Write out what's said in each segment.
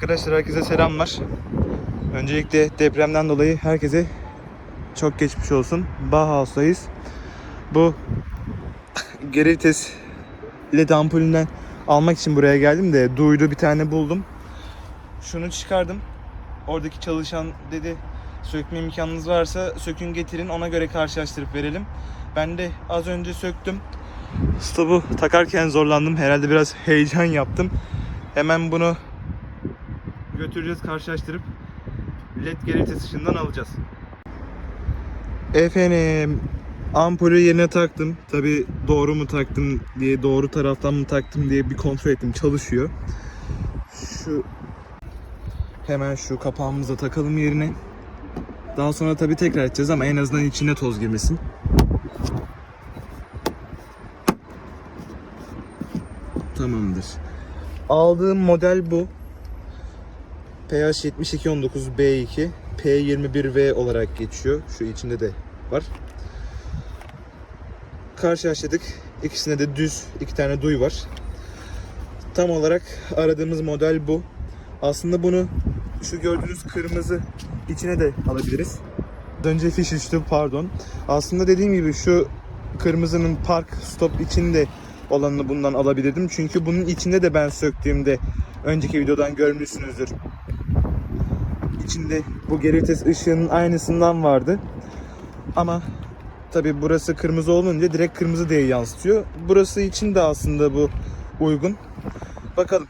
Arkadaşlar herkese selamlar. Öncelikle depremden dolayı herkese çok geçmiş olsun. Bauhaus'tayız. Bu geri led ampulünden almak için buraya geldim de duydu bir tane buldum. Şunu çıkardım. Oradaki çalışan dedi sökme imkanınız varsa sökün getirin ona göre karşılaştırıp verelim. Ben de az önce söktüm. Stopu takarken zorlandım. Herhalde biraz heyecan yaptım. Hemen bunu götüreceğiz karşılaştırıp led geri vites ışığından alacağız. Efendim ampulü yerine taktım. Tabi doğru mu taktım diye doğru taraftan mı taktım diye bir kontrol ettim. Çalışıyor. Şu hemen şu kapağımızı da takalım yerine. Daha sonra tabi tekrar edeceğiz ama en azından içine toz girmesin. Tamamdır. Aldığım model bu. PH7219B2 P21V olarak geçiyor. Şu içinde de var. Karşılaştırdık. İkisinde de düz iki tane duy var. Tam olarak aradığımız model bu. Aslında bunu şu gördüğünüz kırmızı içine de alabiliriz. Önce fiş düştü pardon. Aslında dediğim gibi şu kırmızının park stop içinde olanını bundan alabilirdim. Çünkü bunun içinde de ben söktüğümde önceki videodan görmüşsünüzdür. İçinde bu geri vites ışığının aynısından vardı. Ama tabi burası kırmızı olunca direkt kırmızı diye yansıtıyor. Burası için de aslında bu uygun. Bakalım.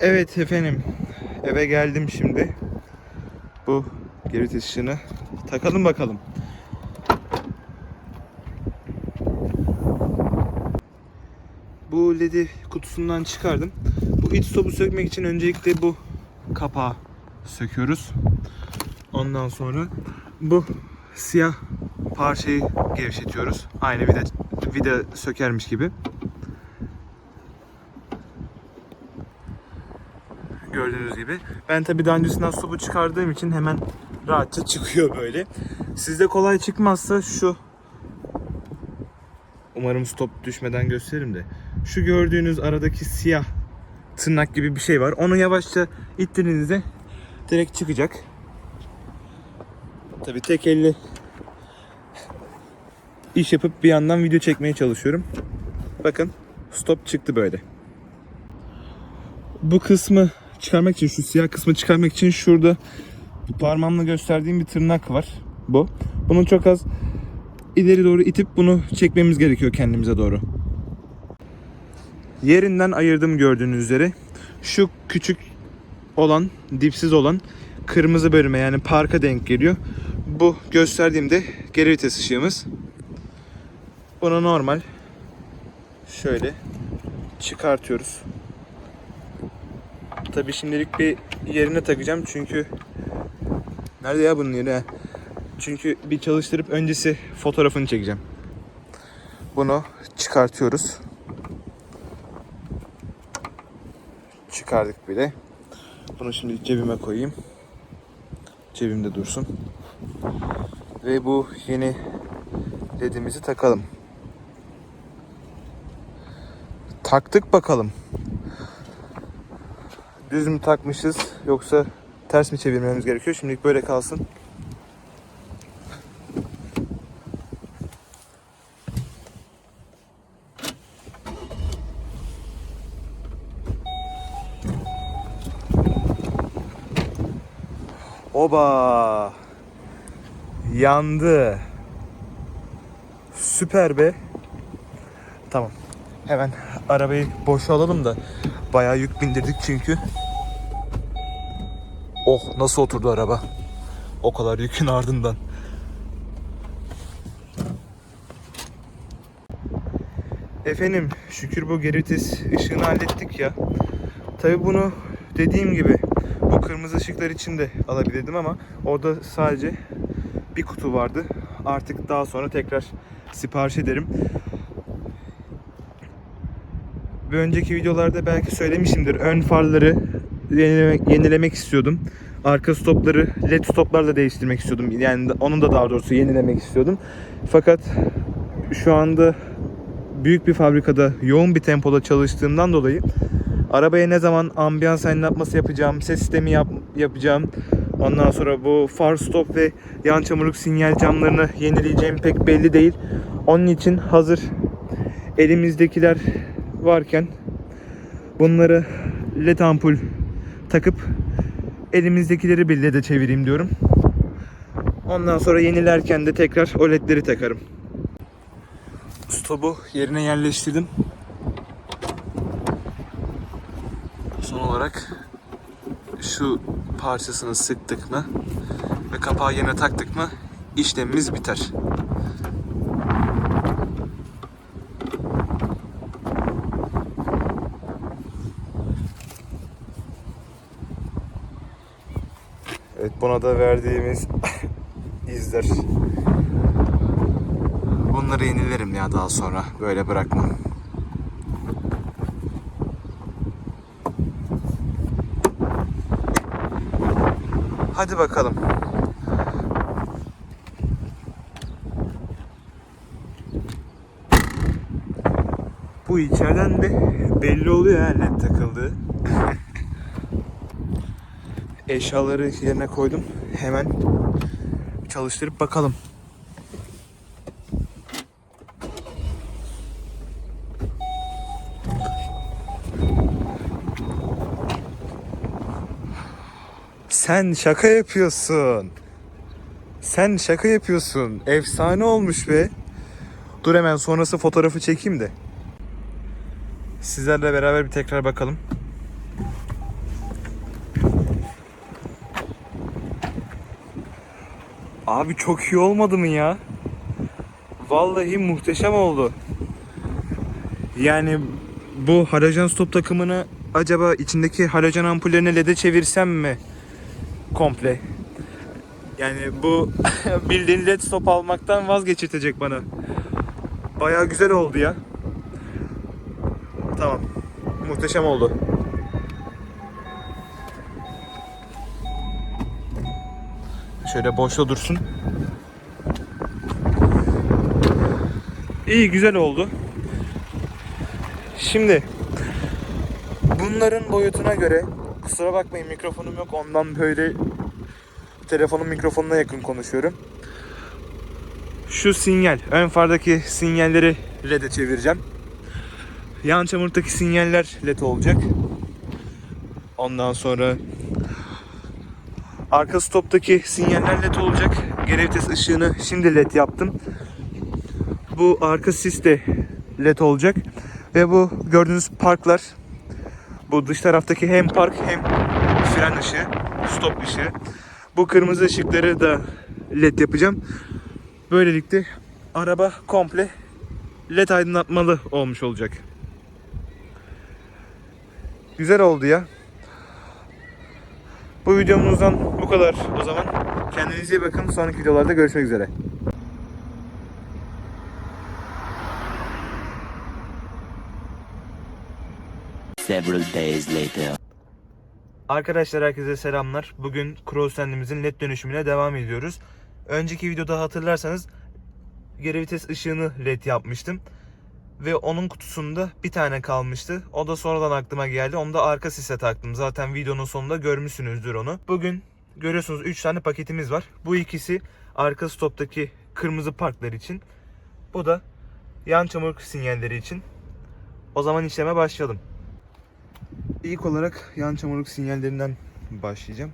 Evet efendim. Eve geldim şimdi. Bu geri vites ışığını takalım bakalım. Bu ledi kutusundan çıkardım. Bu iç stopu sökmek için öncelikle bu kapağı söküyoruz. Ondan sonra bu siyah parçayı gevşetiyoruz. Aynı vida, vida sökermiş gibi. Gördüğünüz gibi. Ben tabi daha öncesinden stopu çıkardığım için hemen rahatça çıkıyor böyle. Sizde kolay çıkmazsa şu Umarım stop düşmeden gösteririm de. Şu gördüğünüz aradaki siyah tırnak gibi bir şey var. Onu yavaşça ittiğinizde direkt çıkacak. Tabi tek elle iş yapıp bir yandan video çekmeye çalışıyorum. Bakın stop çıktı böyle. Bu kısmı çıkarmak için şu siyah kısmı çıkarmak için şurada parmağımla gösterdiğim bir tırnak var. Bu. Bunun çok az ileri doğru itip bunu çekmemiz gerekiyor kendimize doğru. Yerinden ayırdım gördüğünüz üzere. Şu küçük olan, dipsiz olan kırmızı bölüme yani parka denk geliyor. Bu gösterdiğimde geri vites ışığımız. Bunu normal şöyle çıkartıyoruz. Tabi şimdilik bir yerine takacağım çünkü nerede ya bunun yeri? Çünkü bir çalıştırıp öncesi fotoğrafını çekeceğim. Bunu çıkartıyoruz. Çıkardık bile. Bunu şimdi cebime koyayım. Cebimde dursun. Ve bu yeni ledimizi takalım. Taktık bakalım. Düz mü takmışız yoksa ters mi çevirmemiz gerekiyor? Şimdilik böyle kalsın. Yandı. Süper be. Tamam. Hemen arabayı boşa alalım da bayağı yük bindirdik çünkü. Oh nasıl oturdu araba. O kadar yükün ardından. Efendim şükür bu geri vites ışığını hallettik ya. Tabi bunu dediğim gibi bu kırmızı ışıklar için de alabilirdim ama orada sadece bir kutu vardı. Artık daha sonra tekrar sipariş ederim. Bir önceki videolarda belki söylemişimdir. Ön farları yenilemek, yenilemek istiyordum. Arka stopları led stoplarla değiştirmek istiyordum. Yani onun da daha doğrusu yenilemek istiyordum. Fakat şu anda büyük bir fabrikada yoğun bir tempoda çalıştığımdan dolayı Arabaya ne zaman ambiyans aydınlatması yapacağım, ses sistemi yap- yapacağım. Ondan sonra bu far stop ve yan çamurluk sinyal camlarını yenileyeceğim pek belli değil. Onun için hazır elimizdekiler varken bunları led ampul takıp elimizdekileri bir led'e çevireyim diyorum. Ondan sonra yenilerken de tekrar o ledleri takarım. Stopu yerine yerleştirdim. Son olarak şu parçasını sıktık mı ve kapağı yerine taktık mı işlemimiz biter. Evet buna da verdiğimiz izler. Bunları yenilerim ya daha sonra. Böyle bırakmam. Hadi bakalım. Bu içeriden de belli oluyor ha led takıldığı. Eşyaları yerine koydum. Hemen çalıştırıp bakalım. Sen şaka yapıyorsun. Sen şaka yapıyorsun. Efsane olmuş be. Dur hemen sonrası fotoğrafı çekeyim de. Sizlerle beraber bir tekrar bakalım. Abi çok iyi olmadı mı ya? Vallahi muhteşem oldu. Yani bu halojen stop takımını acaba içindeki halojen ampullerini LED'e çevirsem mi? Komple. Yani bu bildiğin LED stop almaktan vazgeçirtecek bana. Baya güzel oldu ya. Tamam. Muhteşem oldu. Şöyle boşta dursun. İyi güzel oldu. Şimdi bunların boyutuna göre kusura bakmayın mikrofonum yok ondan böyle telefonun mikrofonuna yakın konuşuyorum. Şu sinyal, ön fardaki sinyalleri LED'e çevireceğim. Yan çamurtaki sinyaller LED olacak. Ondan sonra arka stoptaki sinyaller LED olacak. Geri vites ışığını şimdi LED yaptım. Bu arka sis de LED olacak. Ve bu gördüğünüz parklar bu dış taraftaki hem park hem fren ışığı, stop ışığı. Bu kırmızı ışıkları da LED yapacağım. Böylelikle araba komple LED aydınlatmalı olmuş olacak. Güzel oldu ya. Bu videomuzdan bu kadar o zaman. Kendinize iyi bakın. Sonraki videolarda görüşmek üzere. Several days later. Arkadaşlar herkese selamlar. Bugün Crossen'imizin led dönüşümüne devam ediyoruz. Önceki videoda hatırlarsanız geri vites ışığını led yapmıştım. Ve onun kutusunda bir tane kalmıştı. O da sonradan aklıma geldi. Onu da arka sise taktım. Zaten videonun sonunda görmüşsünüzdür onu. Bugün görüyorsunuz 3 tane paketimiz var. Bu ikisi arka stoptaki kırmızı parklar için. Bu da yan çamurluk sinyalleri için. O zaman işleme başlayalım. İlk olarak yan çamurluk sinyallerinden başlayacağım.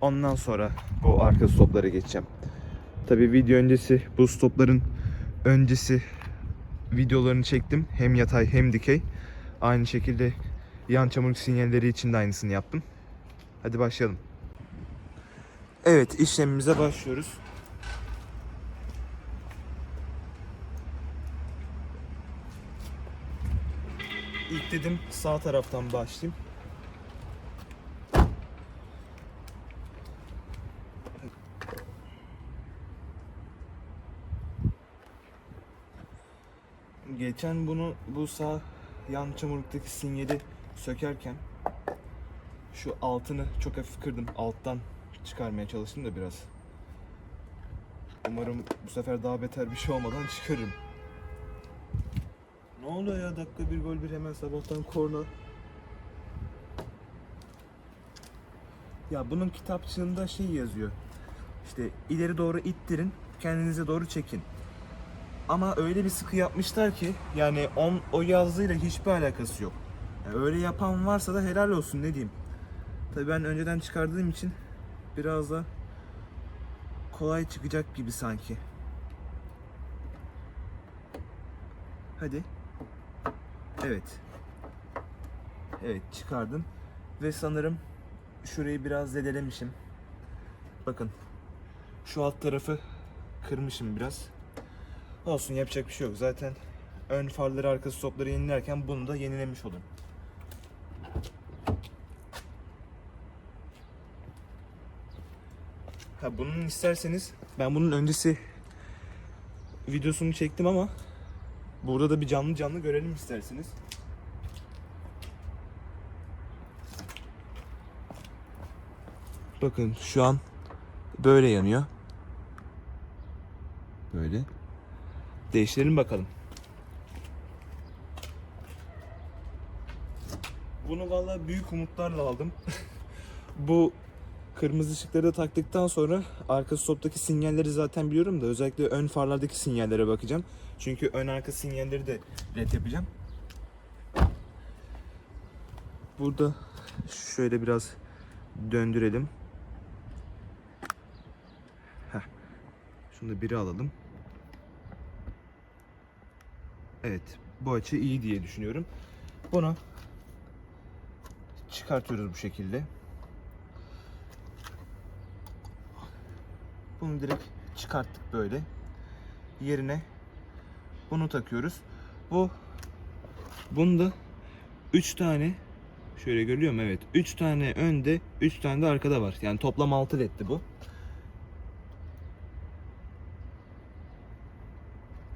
Ondan sonra bu arka stoplara geçeceğim. Tabi video öncesi bu stopların öncesi videolarını çektim. Hem yatay hem dikey. Aynı şekilde yan çamurluk sinyalleri için de aynısını yaptım. Hadi başlayalım. Evet işlemimize başlıyoruz. İlk dedim sağ taraftan başlayayım. Geçen bunu bu sağ yan çamurluktaki sinyali sökerken şu altını çok hafif kırdım. Alttan çıkarmaya çalıştım da biraz. Umarım bu sefer daha beter bir şey olmadan çıkarırım. Ne oluyor ya dakika bir gol bir hemen sabahtan korna. Ya bunun kitapçığında şey yazıyor. İşte ileri doğru ittirin, kendinize doğru çekin. Ama öyle bir sıkı yapmışlar ki yani on, o yazdığıyla hiçbir alakası yok. Yani öyle yapan varsa da helal olsun ne diyeyim. Tabii ben önceden çıkardığım için biraz da kolay çıkacak gibi sanki. Hadi. Evet. Evet çıkardım. Ve sanırım şurayı biraz zedelemişim. Bakın. Şu alt tarafı kırmışım biraz. Olsun yapacak bir şey yok. Zaten ön farları arka stopları yenilerken bunu da yenilemiş olurum. Ha bunun isterseniz ben bunun öncesi videosunu çektim ama burada da bir canlı canlı görelim isterseniz. Bakın şu an böyle yanıyor. Böyle. Değiştirelim bakalım. Bunu valla büyük umutlarla aldım. Bu kırmızı ışıkları da taktıktan sonra arka stoptaki sinyalleri zaten biliyorum da özellikle ön farlardaki sinyallere bakacağım. Çünkü ön arka sinyalleri de red yapacağım. Burada şöyle biraz döndürelim. Heh. Şunu da biri alalım. Evet, bu açı iyi diye düşünüyorum. Bunu çıkartıyoruz bu şekilde. Bunu direkt çıkarttık böyle. Yerine bunu takıyoruz. Bu bunda 3 tane şöyle görüyor mu? Evet. 3 tane önde, 3 tane de arkada var. Yani toplam 6 leddi bu.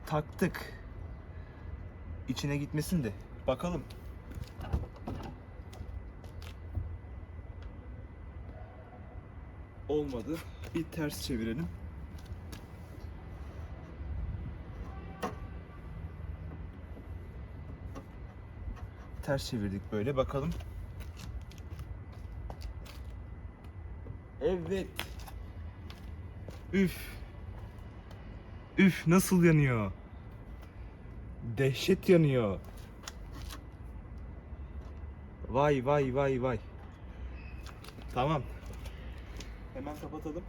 Taktık. İçine gitmesin de bakalım. Olmadı. Bir ters çevirelim. Ters çevirdik böyle bakalım. Evet. Üf. Üf nasıl yanıyor? Dehşet yanıyor. Vay vay vay vay. Tamam. Hemen kapatalım.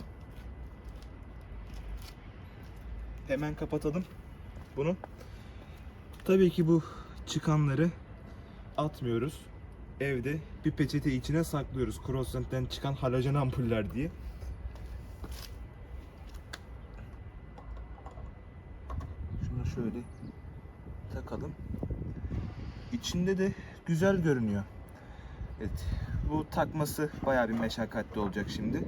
Hemen kapatalım bunu. Tabii ki bu çıkanları atmıyoruz. Evde bir peçete içine saklıyoruz. Crossland'den çıkan halojen ampuller diye. Şunu şöyle takalım. İçinde de güzel görünüyor. Evet. Bu takması bayağı bir meşakkatli olacak şimdi.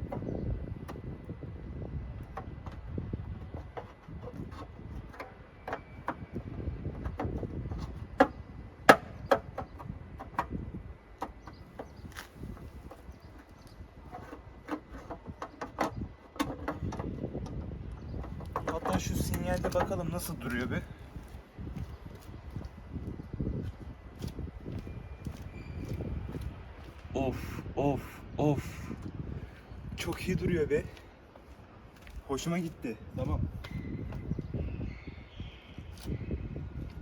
Hatta şu sinyalde bakalım nasıl duruyor bir. Of of of. Çok iyi duruyor be. Hoşuma gitti. Tamam.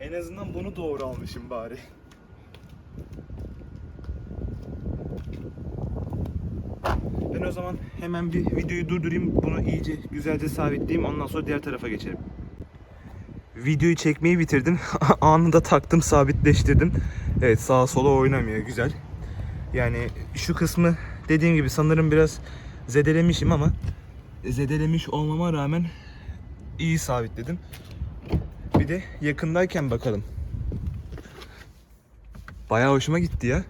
En azından bunu doğru almışım bari. Ben o zaman hemen bir videoyu durdurayım. Bunu iyice güzelce sabitleyeyim. Ondan sonra diğer tarafa geçelim. Videoyu çekmeyi bitirdim. Anında taktım, sabitleştirdim. Evet sağa sola oynamıyor. Güzel. Yani şu kısmı dediğim gibi sanırım biraz zedelemişim ama zedelemiş olmama rağmen iyi sabitledim. Bir de yakındayken bakalım. Bayağı hoşuma gitti ya.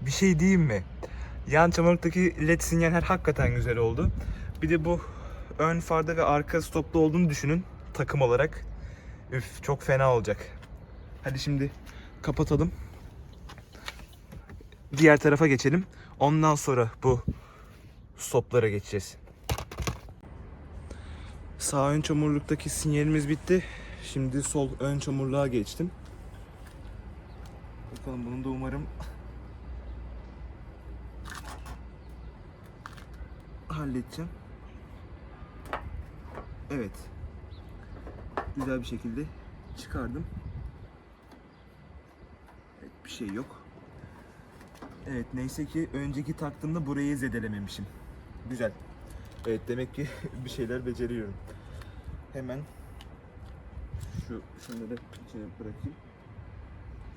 Bir şey diyeyim mi? Yan çamurluktaki led sinyaller hakikaten güzel oldu. Bir de bu ön farda ve arka stoplu olduğunu düşünün takım olarak. Üf çok fena olacak. Hadi şimdi kapatalım. Diğer tarafa geçelim. Ondan sonra bu stoplara geçeceğiz. Sağ ön çamurluktaki sinyalimiz bitti. Şimdi sol ön çamurluğa geçtim. Bakalım bunu da umarım halledeceğim. Evet. Güzel bir şekilde çıkardım. Evet, bir şey yok. Evet neyse ki önceki taktığımda burayı zedelememişim. Güzel. Evet demek ki bir şeyler beceriyorum. Hemen şu da içine bırakayım.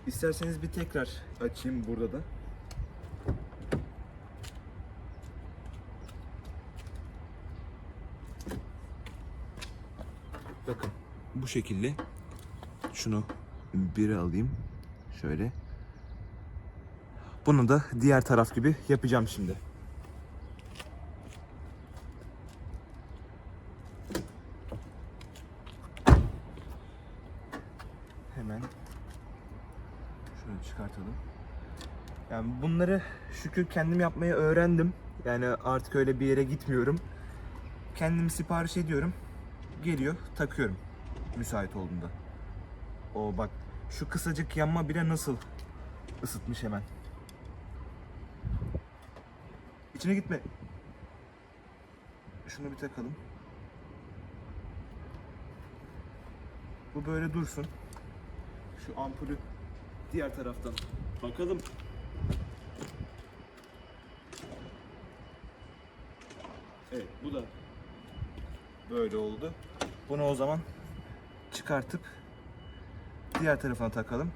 İsterseniz bir tekrar açayım burada da. Bakın bu şekilde şunu biri alayım şöyle. Bunu da diğer taraf gibi yapacağım şimdi. Hemen şunu çıkartalım. Yani bunları şükür kendim yapmayı öğrendim. Yani artık öyle bir yere gitmiyorum. Kendim sipariş ediyorum. Geliyor, takıyorum. Müsait olduğunda. O bak şu kısacık yanma bile nasıl ısıtmış hemen. İçine gitme. Şunu bir takalım. Bu böyle dursun. Şu ampulü diğer taraftan bakalım. Evet bu da böyle oldu. Bunu o zaman çıkartıp diğer tarafına takalım.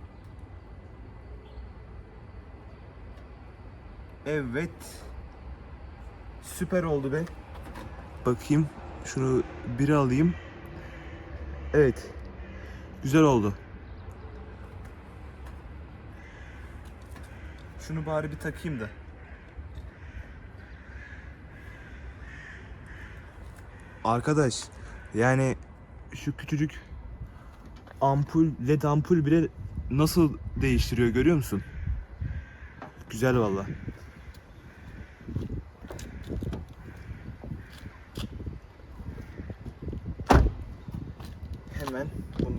Evet. Süper oldu be. Bakayım. Şunu biri alayım. Evet. Güzel oldu. Şunu bari bir takayım da. Arkadaş yani şu küçücük ampul led ampul bile nasıl değiştiriyor görüyor musun? Güzel valla. Hemen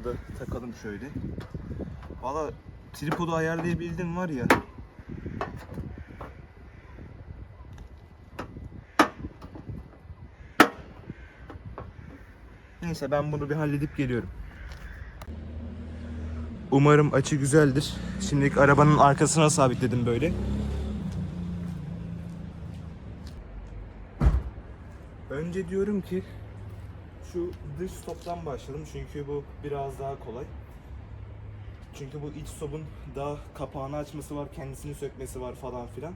da takalım şöyle. Valla tripodu ayarlayabildim var ya. Neyse ben bunu bir halledip geliyorum. Umarım açı güzeldir. Şimdilik arabanın arkasına sabitledim böyle. Önce diyorum ki şu dış stoptan başlayalım çünkü bu biraz daha kolay. Çünkü bu iç stopun daha kapağını açması var, kendisini sökmesi var falan filan.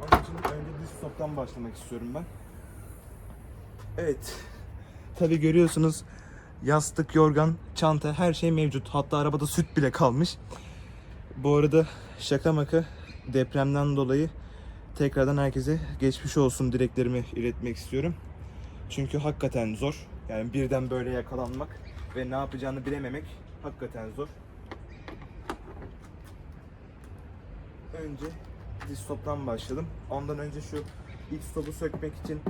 Onun için önce dış stoptan başlamak istiyorum ben. Evet. Tabi görüyorsunuz yastık, yorgan, çanta her şey mevcut. Hatta arabada süt bile kalmış. Bu arada şaka maka depremden dolayı tekrardan herkese geçmiş olsun dileklerimi iletmek istiyorum. Çünkü hakikaten zor. Yani birden böyle yakalanmak ve ne yapacağını bilememek hakikaten zor. Önce diz stoptan başlayalım. Ondan önce şu iç stopu sökmek için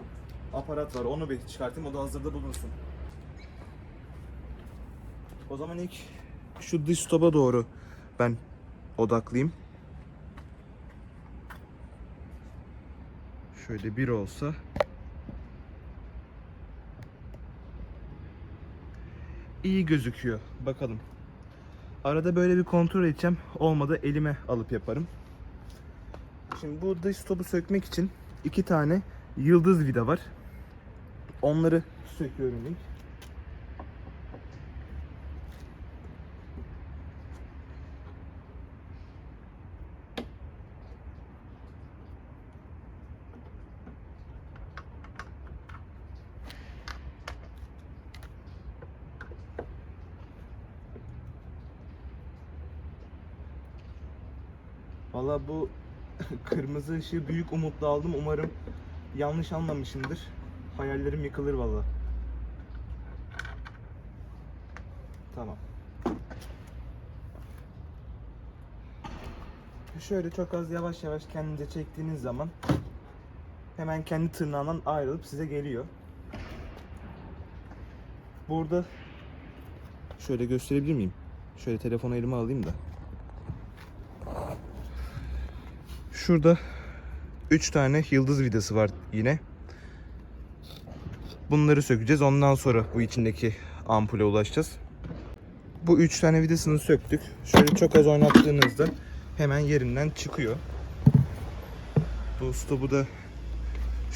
aparat var. Onu bir çıkartayım. O da hazırda bulunsun. O zaman ilk şu dış stopa doğru ben odaklıyım. Şöyle bir olsa. İyi gözüküyor. Bakalım. Arada böyle bir kontrol edeceğim. Olmadı elime alıp yaparım. Şimdi bu dış stopu sökmek için iki tane yıldız vida var. Onları söküyorum ilk. Valla bu kırmızı ışığı büyük umutla aldım. Umarım yanlış anlamışımdır. Hayallerim yıkılır valla. Tamam. Şöyle çok az yavaş yavaş kendinize çektiğiniz zaman hemen kendi tırnağından ayrılıp size geliyor. Burada şöyle gösterebilir miyim? Şöyle telefonu elime alayım da. Şurada 3 tane yıldız vidası var yine. Bunları sökeceğiz. Ondan sonra bu içindeki ampule ulaşacağız. Bu 3 tane vidasını söktük. Şöyle çok az oynattığınızda hemen yerinden çıkıyor. Bu stopu da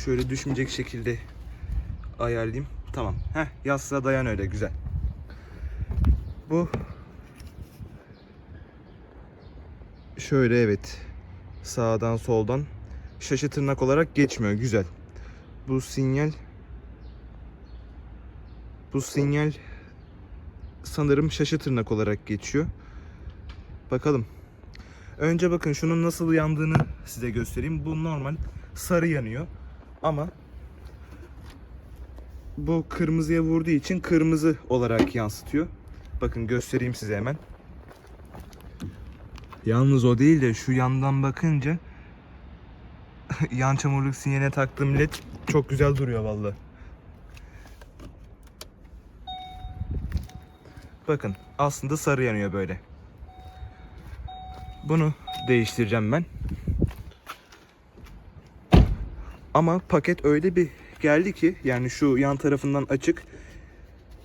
şöyle düşmeyecek şekilde ayarlayayım. Tamam. Heh, yastığa dayan öyle güzel. Bu şöyle evet. Sağdan soldan şaşı tırnak olarak geçmiyor. Güzel. Bu sinyal bu sinyal sanırım şaşı tırnak olarak geçiyor. Bakalım. Önce bakın şunun nasıl yandığını size göstereyim. Bu normal sarı yanıyor. Ama bu kırmızıya vurduğu için kırmızı olarak yansıtıyor. Bakın göstereyim size hemen. Yalnız o değil de şu yandan bakınca yan çamurluk sinyaline taktığım led çok güzel duruyor vallahi. Bakın aslında sarı yanıyor böyle. Bunu değiştireceğim ben. Ama paket öyle bir geldi ki yani şu yan tarafından açık.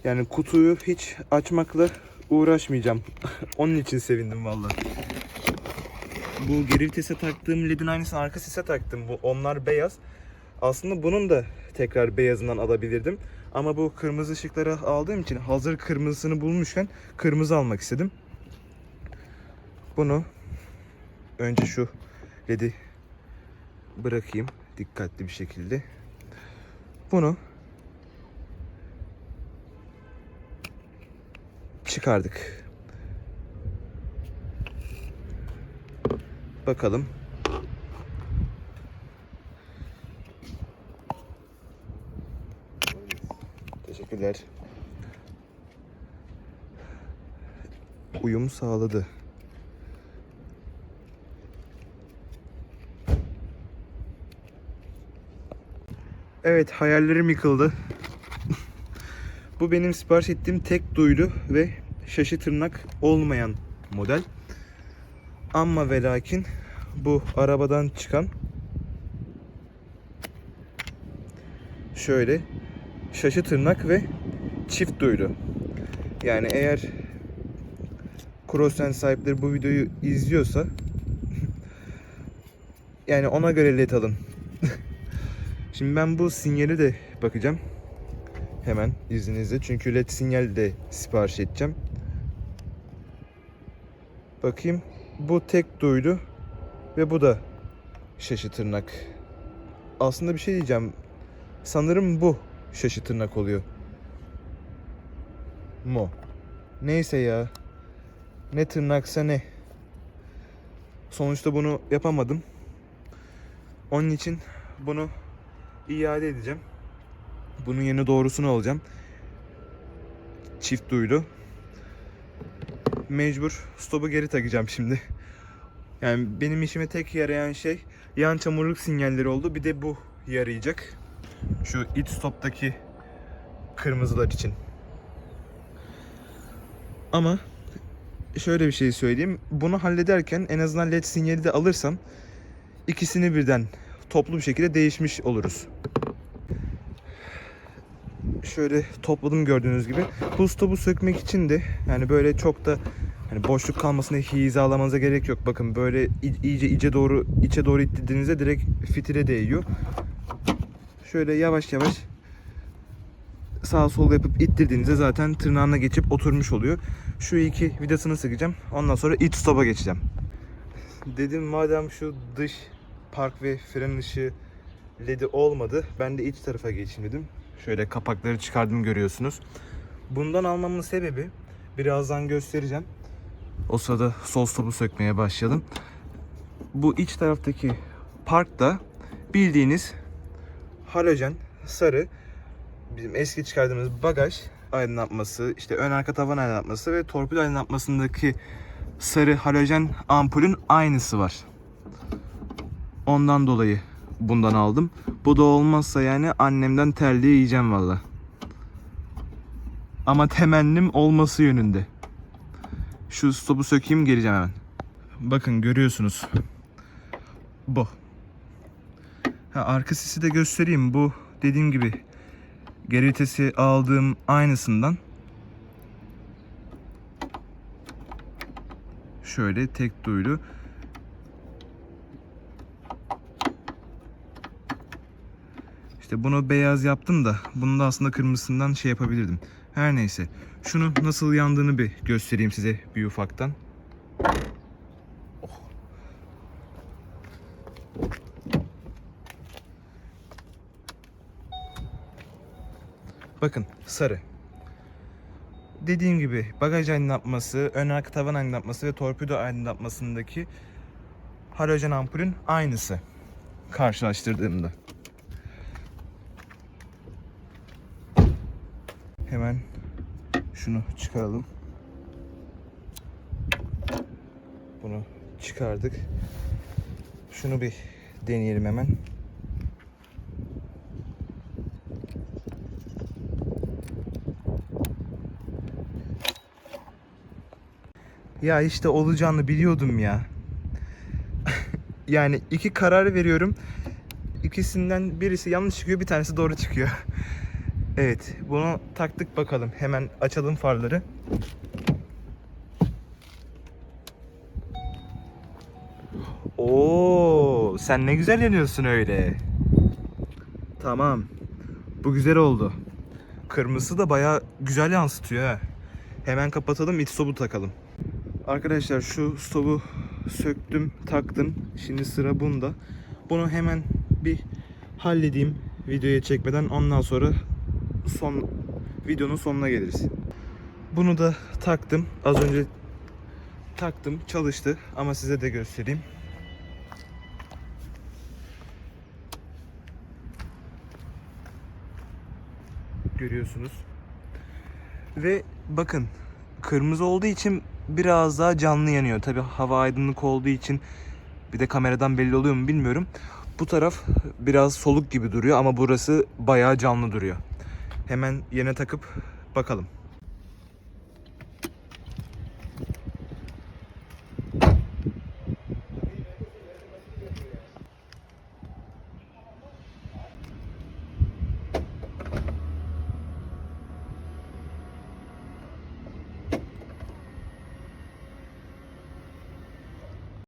Yani kutuyu hiç açmakla uğraşmayacağım. Onun için sevindim vallahi. Bu geri vitese taktığım ledin aynısını arka sese taktım. Bu onlar beyaz. Aslında bunun da tekrar beyazından alabilirdim. Ama bu kırmızı ışıkları aldığım için hazır kırmızısını bulmuşken kırmızı almak istedim. Bunu önce şu ledi bırakayım dikkatli bir şekilde. Bunu çıkardık. Bakalım. Teşekkürler. Uyum sağladı. Evet hayallerim yıkıldı. Bu benim sipariş ettiğim tek duyulu ve şaşı tırnak olmayan model. Ama ve lakin bu arabadan çıkan şöyle şaşı tırnak ve çift duyulu. Yani eğer Crossen sahipleri bu videoyu izliyorsa yani ona göre led alın. Şimdi ben bu sinyali de bakacağım. Hemen izninizle. Çünkü led sinyal de sipariş edeceğim. Bakayım. Bu tek duydu ve bu da şaşı tırnak. Aslında bir şey diyeceğim. Sanırım bu şaşı tırnak oluyor. Mo. Neyse ya. Ne tırnaksa ne. Sonuçta bunu yapamadım. Onun için bunu iade edeceğim. Bunun yerine doğrusunu alacağım. Çift duydu. Mecbur stopu geri takacağım şimdi. Yani benim işime tek yarayan şey yan çamurluk sinyalleri oldu. Bir de bu yarayacak. Şu iç stoptaki kırmızılar için. Ama şöyle bir şey söyleyeyim. Bunu hallederken en azından led sinyali de alırsam ikisini birden toplu bir şekilde değişmiş oluruz. Şöyle topladım gördüğünüz gibi. Bu stopu sökmek için de yani böyle çok da hani boşluk kalmasına hizalamanıza gerek yok. Bakın böyle iyice iyice doğru içe doğru ittirdiğinizde direkt fitile değiyor. Şöyle yavaş yavaş sağ sol yapıp ittirdiğinizde zaten tırnağına geçip oturmuş oluyor. Şu iki vidasını sıkacağım. Ondan sonra iç stopa geçeceğim. Dedim madem şu dış park ve fren ışığı ledi olmadı. Ben de iç tarafa geçeyim dedim. Şöyle kapakları çıkardım görüyorsunuz. Bundan almamın sebebi birazdan göstereceğim. O sırada sol stopu sökmeye başlayalım. Bu iç taraftaki parkta bildiğiniz halojen sarı bizim eski çıkardığımız bagaj aydınlatması, işte ön arka tavan aydınlatması ve torpido aydınlatmasındaki sarı halojen ampulün aynısı var. Ondan dolayı bundan aldım. Bu da olmazsa yani annemden terliği yiyeceğim valla. Ama temennim olması yönünde. Şu stopu sökeyim geleceğim hemen. Bakın görüyorsunuz. bu. Ha, arka sisi de göstereyim. Bu dediğim gibi geri vitesi aldığım aynısından. Şöyle tek duyulu. İşte bunu beyaz yaptım da bunu da aslında kırmızısından şey yapabilirdim. Her neyse. Şunu nasıl yandığını bir göstereyim size bir ufaktan. Oh. Bakın sarı. Dediğim gibi bagaj aydınlatması, ön arka tavan aydınlatması ve torpido aydınlatmasındaki halojen ampulün aynısı karşılaştırdığımda. Hemen şunu çıkaralım. Bunu çıkardık. Şunu bir deneyelim hemen. Ya işte olacağını biliyordum ya. yani iki karar veriyorum. İkisinden birisi yanlış çıkıyor, bir tanesi doğru çıkıyor. Evet, bunu taktık bakalım. Hemen açalım farları. Oo, sen ne güzel yanıyorsun öyle. Tamam. Bu güzel oldu. Kırmızısı da bayağı güzel yansıtıyor ha. Hemen kapatalım, iç stopu takalım. Arkadaşlar şu stopu söktüm, taktım. Şimdi sıra bunda. Bunu hemen bir halledeyim videoya çekmeden. Ondan sonra son videonun sonuna geliriz. Bunu da taktım. Az önce taktım, çalıştı ama size de göstereyim. Görüyorsunuz. Ve bakın kırmızı olduğu için biraz daha canlı yanıyor. Tabi hava aydınlık olduğu için bir de kameradan belli oluyor mu bilmiyorum. Bu taraf biraz soluk gibi duruyor ama burası bayağı canlı duruyor. Hemen yerine takıp bakalım.